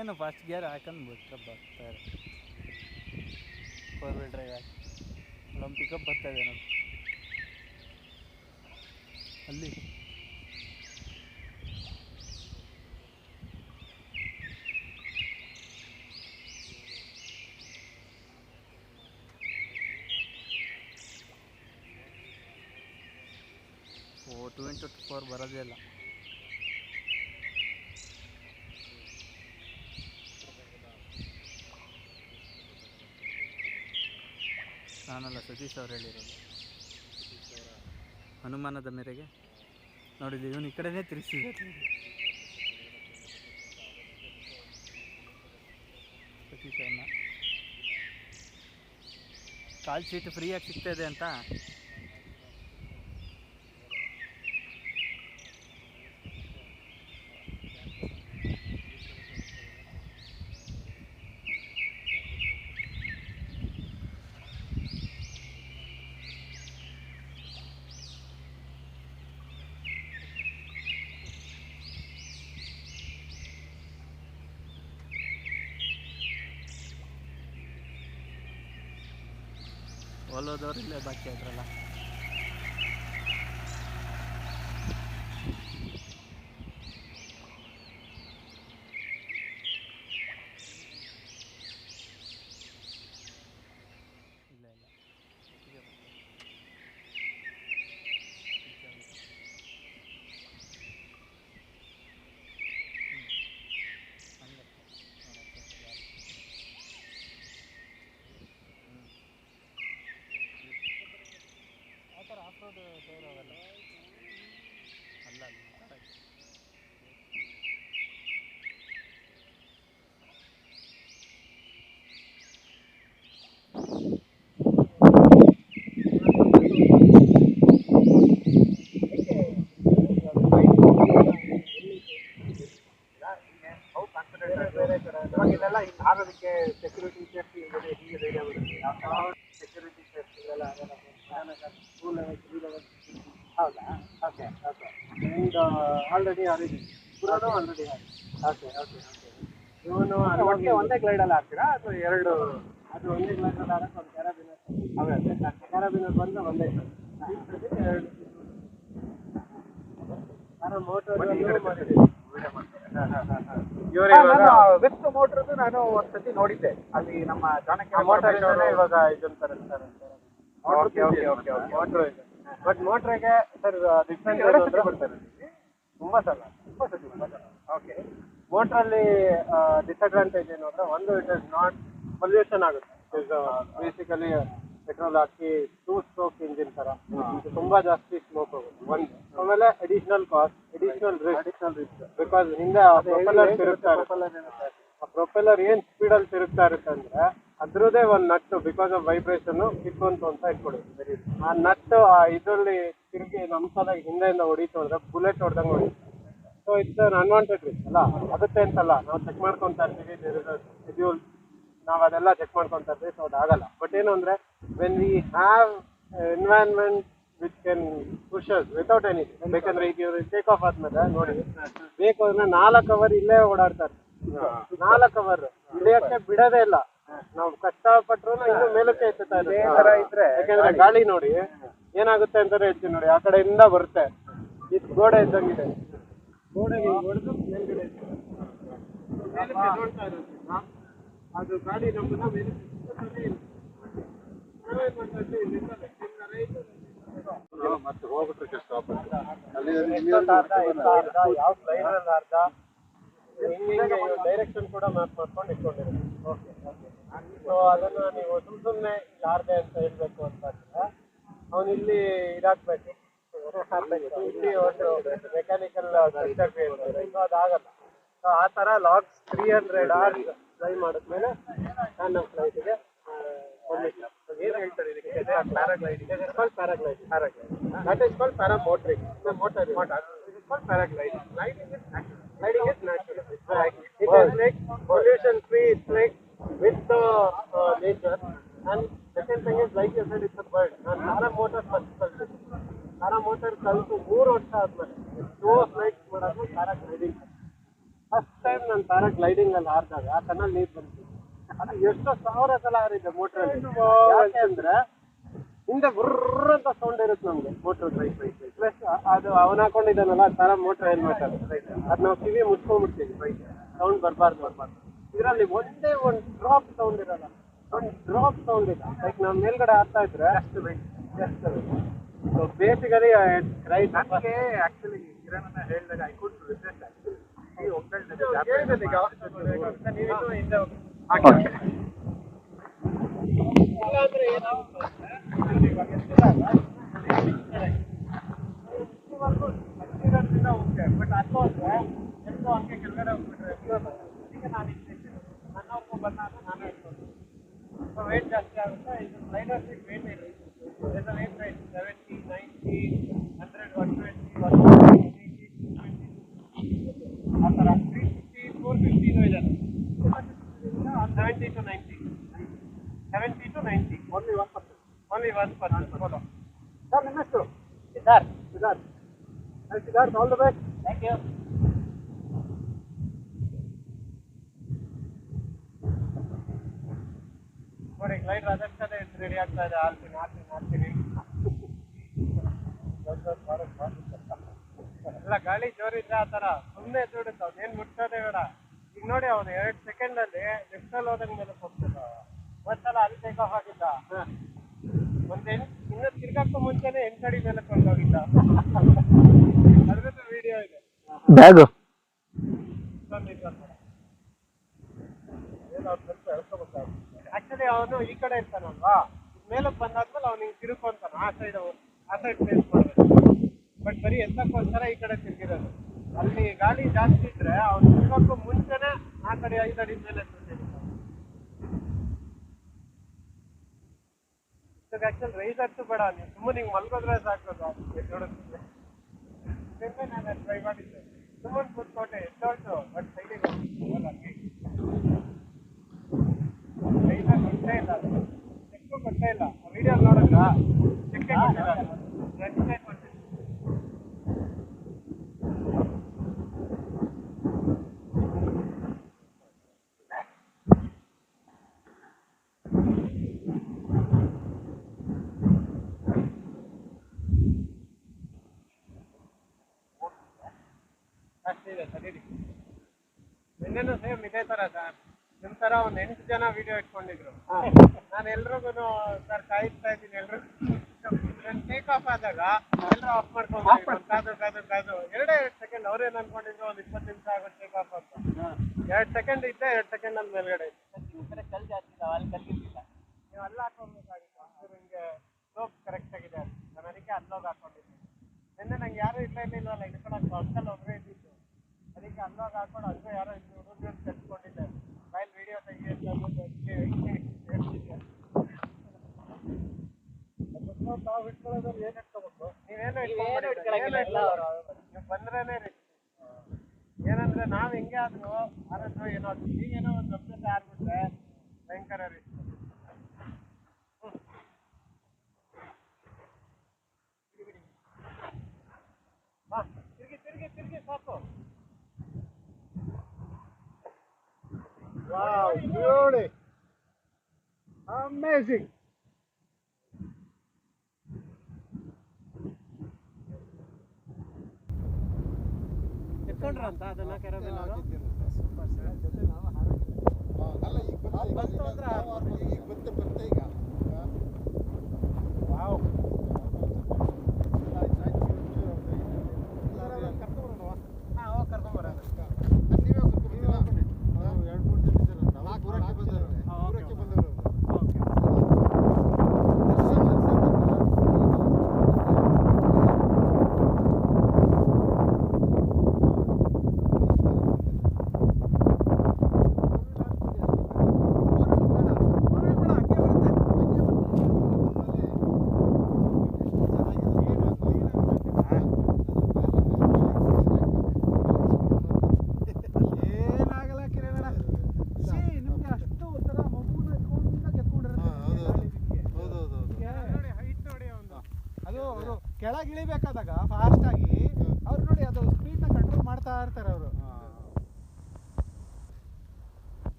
ಏನು first gear ಹಾಕೊಂಡು ಬಿಟ್ರೆ ಬರ್ತಾರೆ ಫೋರ್ ವೀಲ್ ಡ್ರೈವ್ ಹಾಕಿ. ಅಲ್ಲೊಂದು ಪಿಕಪ್ ಬರ್ತಾ ಇದೆ ನೋಡಿ. ಅಲ್ಲಿ. ಓ ಟು ಇಂಟು ಫೋರ್ ಬರೋದೇ ಇಲ್ಲ. ಸತೀಶ್ ಅವ್ರು ಹೇಳಿರೋದು. ಅನುಮಾನದ ಮೇರೆಗೆ. ನೋಡಿದ್ದು ಇವನು ಈ ಕಡೆನೇ ತಿರುಗಿಸಿದ ಸತೀಶ್ ಅವ್ರನ್ನ. ಕಾಲ್ ಸೀಟ್ ಫ್ರೀಯಾಗಿ ಇದೆ ಅಂತ ಒಲ್ಲೋದವ್ರು ಇಲ್ಲೇ ಬಾಕಿ ಆದ್ರಲ್ಲ ಇಲ್ಲ ಇಲ್ಲ ಒಟ್ಟಿಗೆ ಬರ್ತಾರೆ. ಹ್ಮ್. ಹಂಗೆ. ನೋಡಕ್ಕೆ ಯಾರು- ಹ್ಮ್. ಆ ಥರ ಆಫ್ ರೋಡ್ ಟೈರ್ ಅವೆಲ್ಲ ಅಲ್ಲ ಅಲ್ಲ correct. ಇವಾಗೆಲ್ಲ ಹಿಂಗೆ ಆಗೋದಕ್ಕೆ ಸೆಕ್ಯೂರಿಟಿ ಸೇಫ್ಟಿ ಹೀಗೆ ಧೈರ್ಯ ಬರುತ್ತೆ ಸೆಕ್ಯೂರಿಟಿ ಸೇಫ್ಟಿ ಇವೆಲ್ಲ ಟೂ ಲೆವೆಲ್ ತ್ರೀ ಲೆವೆಲ್ ಹೌದಾ okay okay and already already ಪುರಾನು already okay okay okay. ಇವನು ಒಟ್ಟೆ ಒಂದೇ ಗ್ಲೈಡಲ್ಲಿ ಹಾಕ್ತೀರಾ ಅಥವಾ ಎರಡು? ಅದು ಒಂದೇ ಗ್ಲೈಡಲ್ಲಿ ಹಾಕಕ್ಕೆ ಒಂದು ಕ್ಯಾರಬಿನ ಅವೇ ಕ್ಯಾರಬಿನ ಬಂದು ಒಂದೇ ಎರಡು. ವಿತ್ ಮೋಟರ್ದು ನಾನು ಒಂದ್ಸತಿ ನೋಡಿದ್ದೆ. ಅಲ್ಲಿ ನಮ್ಮ ಚಾಣಕ್ಯ ಮೋಟರ್ ಇವಾಗ ಇದನ್ನ sir sir okay okay okay motor ಇದೆ. ಬಟ್ ಮೋಟ್ರಿಗೆ ಸರ್ ಡಿಫ್ರೆಂಟ್ ಬರ್ತಾರೆ. ತುಂಬಾ ಸಲ ತುಂಬಾ ಸತಿ ತುಂಬಾ ಸಲ. ಓಕೆ ಮೋಟ್ರಲ್ಲಿ ಡಿಸ್ಅಡ್ವಾಂಟೇಜ್ ಏನು ಅಂದ್ರೆ ಒಂದು ಇಟ್ ಇಸ್ ನಾಟ್ ಪೊಲ್ಯೂಷನ್ ಆಗುತ್ತೆ. ಬೇಸಿಕಲಿ ಪೆಟ್ರೋಲ್ ಹಾಕಿ ಟೂ ಸ್ಟ್ರೋಕ್ ಇಂಜಿನ್ ತರ. ತುಂಬಾ ಜಾಸ್ತಿ ಸ್ಮೋಕ್ ಹೋಗುತ್ತೆ. ಒಂದು ಆಮೇಲೆ additional cost additional risk additional risk because ಹಿಂದೆ ಪ್ರೊಪೆಲ್ಲರ್ ತಿರುಗ್ತಾ ಇರುತ್ತೆ. ಆ ಪ್ರೊಪೆಲ್ಲರ್ ಏನ್ ಸ್ಪೀಡ್ ಅಲ್ಲಿ ತಿರುಗ್ತಾ ಇರುತ್ತೆ ಅಂದ್ರೆ ಅದ್ರದೇ ಒಂದು ನಟ್ಟು ಬಿಕಾಸ್ ಆಫ್ ವೈಬ್ರೇಷನ್ ಕಿತ್ಕೊಂತು ಅಂತ ಇಟ್ಕೊಳ್ಳಿ. ಆ ನಟ್ಟು ಆ ಇದರಲ್ಲಿ ತಿರುಗಿ ನಮ್ಮ ಸಲ ಹಿಂದೆಯಿಂದ ಹೊಡಿತು ಅಂದ್ರೆ ಬುಲೆಟ್ ಹೊಡೆದಂಗೆ ಹೊಡಿತು. So it's un unwanted risk ಅಲ್ಲ? ಅದಕ್ಕೆ ಅಂತಲ್ಲ ನಾವು ಚೆಕ್ ಮಾಡ್ಕೊತಾ ಇರ್ತೀವಿ ಶೆಡ್ಯೂಲ್ ನಾವು ಅದೆಲ್ಲ ಚೆಕ್ ಮಾಡ್ಕೊತಾ ಇರ್ತೀವಿ ಸೊ ಅದಾಗಲ್ಲ. ಬಟ್ ಏನು ಅಂದ್ರೆ when we have environment which can push us without any ಬೇಕಂದ್ರೆ ಈಗ ಇವರು ಟೇಕ್ ಆಫ್ ಆದ್ಮೇಲೆ ನೋಡಿ ಬೇಕು ಅಂದ್ರೆ ನಾಲ್ಕು ಅವರ್ ಇಲ್ಲೇ ಓಡಾಡ್ತಾರೆ. ನಾಲ್ಕು ಅವರ್ ಇಳಿಯಕ್ಕೆ ಬಿಡೋದೇ ಇಲ್ಲ. ನಾವು ಕಷ್ಟಪಟ್ರು ಇನ್ನು ಮೇಲಕ್ಕೆ ಎತ್ತುತ್ತಾ ಇದ್ರೆ ಯಾಕಂದ್ರೆ ಗಾಳಿ ನೋಡಿ. ಏನಾಗುತ್ತೆ ಅಂತಾನೆ ಹೇಳ್ತೀನಿ ನೋಡಿ ಆ ಕಡೆಯಿಂದ ಬರುತ್ತೆ. ಇದು ಗೋಡೆ ಇದ್ದಂಗಿದೆ. ಗೋಡೆಗೆ ಹೊಡೆದು ಮೇಲ್ಗಡೆ ನೋಡ್ತಾ ಇರೋದ್ರಿಂದ ಅದು ಗಾಳಿ ನಮ್ಮನ್ನ ಮತ್ತೆ ಹೋಗ್ಬಿಟ್ರೆ ಯಾವ ಅರ್ಧ, ಡೈರೆಕ್ಷನ್ ಕೂಡ ಮ್ಯಾಪ್ ಮಾಡ್ಕೊಂಡು ಇಟ್ಕೊಂಡಿರೋದು ಓಕೆ ಸೊ ಅದನ್ನ ನೀವು ಸುಮ್ ಸುಮ್ಮನೆ ಯಾರ್ದೆ ಅಂತ ಹೇಳ್ಬೇಕು ಅಂತ ಅಂದ್ರೆ? ಅವ್ನು ಇಲ್ಲಿ ಇದಾಕ್ಬೇಕು ಇಲ್ಲಿ ಒಂದು ಮೆಕ್ಯಾನಿಕಲ್ ಹೇಳ್ತಾರೆ ಸೊ ಅದಾಗಲ್ಲ. ಸೊ ಆ ಥರ logs three hundred hours try ಮಾಡಿದ್ಮೇಲೆ ನನ್ನ ಫ್ಲೈಟಿಗೆ ಏನು ಹೇಳ್ತಾರೆ ಇದಕ್ಕೆ? Paragliding call paragliding paragliding that is call paramotoring motor motor it is call paragliding gliding is gliding is natural it is it pollution free pollution free. It's like slow flight ಮಾಡೋದು paragliding first time ನಾನು paragliding gliding ಅಲ್ಲಿ ಹಾರಿದಾಗ ಆ ಕಣ್ಣಲ್ಲಿ ನೀರು ಬಂತು. ಅದು ಎಷ್ಟೋ ಸಾವಿರ ಸಲ ಹಾರಿದೆ ಮೋಟರ್ ಅಂದ್ರೆ ಹಿಂದೆ ಬುರ್ರ ಅಂತ ಸೌಂಡ್ ಇರುತ್ತೆ ನಮ್ಗೆ ಮೋಟರ್ ಪ್ಲಸ್ ಅದು ಅವನ್ ಹಾಕೊಂಡಿದ್ದಾನಲ್ಲ ತರ ಮೋಟರ್ ಏನ್ ಮಾಡ್ತಾರೆ ಅದು ನಾವು ಕಿವಿ ಮುಚ್ಕೊಂಡ್ಬಿಡ್ತೀವಿ ಸೌಂಡ್ ಬರ್ಬಾರ್ದು ಬರಬಾರ್ದು. ಇದರಲ್ಲಿ ಒಂದೇ ಒಂದು ಡ್ರಾಪ್ ಸೌಂಡ್ ಇರಲ್ಲ. ಒಂದು ಡ್ರಾಪ್ ಸೌಂಡ್ ಇಲ್ಲ ಲೈಕ್ ನಾವು ಮೇಲ್ಗಡೆ ಆಗ್ತಾ ಇದ್ರೆ ಸೊ ಬೇಸಿಕಲಿ ರೈಟ್ ನನಗೆ ಆಕ್ಚುಲಿ ಕಿರಣ್ ಹೇಳಿದಾಗ ಐ ಕುಡ್ ರಿಸೆಂಟ್ ಆಕ್ಚುಲಿ ಈ ನೀವಿನ್ನೂ ಹಿಂದೆ ಹೋಗಿ ಇಲ್ಲಾಂದ್ರೆ ಏನಾಗುತ್ತೆ ಅಂದ್ರೆ, ಇವಾಗ ಎತ್ತಿದಾಗ ಇಲ್ಲಿವರೆಗೂ ಹತ್ತಿರೋದ್ರಿಂದ ಓಕೆ. ಬಟ್ ಅದು ಅಂದ್ರೆ ಎಲ್ಲೋ ಹಂಗೆ ಕೆಳಗಡೆ ಹೋಗ್ಬಿಟ್ರೆ ಈಗ ನಾನು ಇಟ್ಟಿದ್ದೀನಿ ನನ್ನ ಒಬ್ಬ ಬಂದಾಗ ನಾನು ಇಟ್ಕೊಂಡು ಸೊ ವೇಟ್ ಜಾಸ್ತಿ ಆಗುತ್ತೆ ಇದು ಸ್ಲೈಡರ್ ಸೀಟ್ ವೇಟ್ ಇದೆ ಇದರ weight right seventy ninety hundred one twenty one eighty twenty ಆ ಥರ ತ್ರೀ ಫಿಫ್ಟಿ ಫೋರ್ ಫಿಫ್ಟಿನೂ ಇದೆ seventy two ninety seventy two ninety only one percent only one follow sir ನಿಮ್ಮ ಹೆಸರು Siddharth. Siddharth Siddharth all the best thank you ನೋಡಿ client ಅದಷ್ಟೇ ready ಆಗ್ತಾ ಇದೆ. ಆಡ್ತೀನಿ ಆಡ್ತೀನಿ ಆಡ್ತೀನಿ ಎಲ್ಲ ಗಾಳಿ ಜೋರಿದ್ರೆ ಆ ಥರ ಸುಮ್ಮನೆ ದುಡುತ್ತೆ ಅವ್ನು ಏನು ಮುಟ್ಸೋದೇ ಬೇಡ. ಈಗ ನೋಡಿ ಅವನು ಎರಡು ಸೆಕೆಂಡಲ್ಲಿ ಲೆಫ್ಟಲ್ಲಿ ಹೋದಂಗೆ ಮೇಲೆ ಹೋಗ್ತಿದ್ದ ಒಂದ್ಸಲ ಅಲ್ಲಿ ಟೇಕ್ ಆಫ್ ಆಗಿದ್ದ. ಒಂದು ಇನ್ನ ತಿರ್ಗಕ್ಕೂ ಮುಂಚೆನೆ ಎಂಟಡಿ ಮೇಲೆ ಕೊಂಡೋಗಿದ್ದ ಅದ್ರದ್ದು ವಿಡಿಯೋ ಇದೆ. ಬ್ಯಾಗು? ಆಕ್ಚುಲಿ ಅವನು ಈ ಕಡೆ ಇರ್ತಾನಲ್ವಾ? ಮೇಲಕ್ಕೆ ಬಂದಾದ್ಮೇಲೆ ಅವ್ನು ಹಿಂಗೆ ತಿರುಕೊಂತಾನ ಆ ಸೈಡ್ ಆ ಸೈಡ್ ಫೇಸ್ ಮಾಡ್ಬೇಕು. ಬಟ್ ಬರೀ ಎತ್ತಕ್ಕೋಸ್ಕರ ಈ ಕಡೆ ತಿರುಗಿರೋದು. ಅಲ್ಲಿ ಗಾಳಿ ಜಾಸ್ತಿ ಇದ್ರೆ ಅವ್ನು ತಿರ್ಗಕ್ಕೂ ಮುಂಚೆನೆ ಆ ಕಡೆ ಐದು ಅಡಿ ಮೇಲೆ ಆಕ್ಚುಲಿ ಆಗ್ತು ಬೇಡ ನೀವು. ಸುಮ್ಮನೆ ನೀವು ಮಲ್ಕೋದ್ರೆ ಸಾಕೋದು ನಾನು ಟ್ರೈ ಮಾಡಿದ್ದೆ. ಸುಮ್ಮನೆ ಕೂತ್ಕೊಂಡೆ ಎಷ್ಟು ಬಟ್ ಸೈಡಿಗೆ ಹಂಗೆ ರೈಸರ್ ಕೊಟ್ಟೇ ಇಲ್ಲ. ಚೆಕ್ಕು ಕೊಟ್ಟೇ ಇಲ್ಲ. ವಿಡಿಯೋ ನೋಡಿದ್ರ? ಚೆಕ್ಕೆ ಕೊಟ್ಟಿಲ್ಲ ಸರಿ ನಿನ್ನೆನೂ ಸೇಮ್ ಇದೇ ತರ ಸರ್. ನಿಮ್ ತರ ಒಂದ್ ಎಂಟು ಜನ ವಿಡಿಯೋ ಇಟ್ಕೊಂಡಿದ್ರು. ನಾನು ಎಲ್ರಿಗೂ ಸರ್ ಕಾಯಿಸ್ತಾ ಇದ್ದೀನಿ ಎಲ್ರು. ಟೇಕ್ ಆಫ್ ಆದಾಗ ಎಲ್ಲರೂ ಆಫ್ ಮಾಡ್ಕೊಂಡು ಕಾದು ಕಾದು ಕಾದು. ಎರಡೇ ಎರಡು ಸೆಕೆಂಡ್ ಅವ್ರೇನ್ ಅನ್ಕೊಂಡಿದ್ರು? ಒಂದ್ ಇಪ್ಪತ್ತು ನಿಮಿಷ ಆಗುತ್ತೆ ಟೇಕ್ ಆಫ್ ಅಂತ. ಎರಡು ಸೆಕೆಂಡ್ ಇದ್ದೆ ಎರಡು ಸೆಕೆಂಡ್ ಅಲ್ಲಿ ಮೇಲ್ಗಡೆ ಇತ್ತು. ಕಲ್ ಜಾಸ್ತಿ ಅಲ್ಲಿ ಕಲ್ಲಿರ್ಲಿಲ್ಲ ನೀವು ಅಲ್ಲ ಹಾಕೊಂಡ್ಬೇಕಾಗಿತ್ತು ನಿಮ್ಗೆ ಸ್ಲೋಪ್ ಕರೆಕ್ಟ್ ಆಗಿದೆ. ನಾನು ಅದಕ್ಕೆ ಅಲ್ಲೋಗಿ ಹಾಕೊಂಡಿದ್ದೆ ನಿನ್ನೆ ನಂಗೆ ಯಾರು ಇಲ್ಲ ಇರ್ಲಿಲ್ವಲ್ಲ ಇಟ್ಕೊಳಕ್ ಹೊಸ್ಕಲ್ ಒಬ್ಬರೇ ಇದ್ದಿತ್ತು ಅದಕ್ಕೆ ಅಲ್ಲೋಗಿ ಹಾಕೊಂಡು ಅಲ್ಲೂ ಯಾರೋ ಹುಡುಗರು ಕಟ್ಕೊಂಡಿದ್ದೆ ಮೊಬೈಲ್ ವಿಡಿಯೋ ತೆಗಿ ಅಂತ ಅದಕ್ಕೆ ತಾವು ಇಟ್ಕೊಳ್ಳೋದ್ರಲ್ಲಿ ಏನ್ ಇಟ್ಕೋಬೇಕು? ನೀವೇನು ಇಟ್ಕೊಂಡ್ಬಿಟ್ಟಿದ್ದೀರಿ. ನೀವು ಬಂದ್ರೇನೆ ರೀ. ಏನಂದ್ರೆ ನಾವ್ ಹೆಂಗೆ ಆದ್ರೂ ಏನೋ ಈಗೇನೋ ಒಂದು ಸಂಸ್ಥೆ ಆಗ್ಬಿಟ್ರೆ ಭಯಂಕರ ರೀ. ಹಾ ತಿರ್ಗಿ ತಿರುಗಿ ತಿರ್ಗಿ Wow, beauty. Amazing. ಎತ್ಕೊಂಡ್ರ ಅಂತ ಅದನ್ನ ಕೆರಬಿಲ್ ಅಲ್ಲ ಈಗ ಬಂತು ಬಂತು ಅಂದ್ರೆ ಈಗ ಬಂತು ಬಂತು ಈಗ. ವಾವ್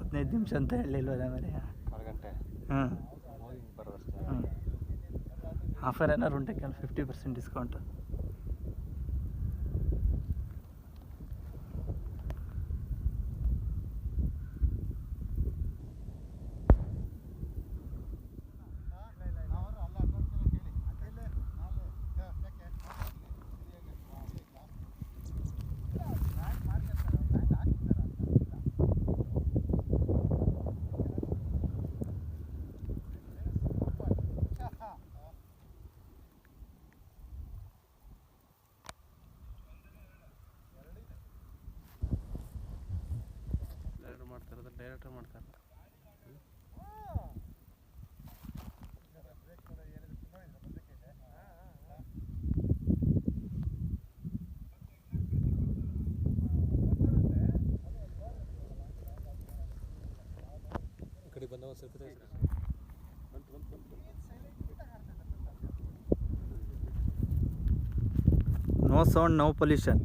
ಹದಿನೈದು ನಿಮಿಷ ಅಂತ ಹೇಳಿಲ್ವಲ್ಲ ಮರೆ ಹ್ಞೂ ಆಫರ್ ಏನಾರು ಉಂಟು ಕೆಲವು ಫಿಫ್ಟಿ ಪರ್ಸೆಂಟ್ ಡಿಸ್ಕೌಂಟ್ ಮಾಡ್ತಾರೆ ಡೈರೆಕ್ಟ್ ಮಾಡ್ತಾರೆ. ಈ ಕಡೆ ಬಂದವ ಒಂದು ಸ್ವಲ್ಪ ಬಂತು ಬಂತು ಬಂತು ನೋ ಸೌಂಡ್ ನೋ ಪೊಲ್ಯೂಷನ್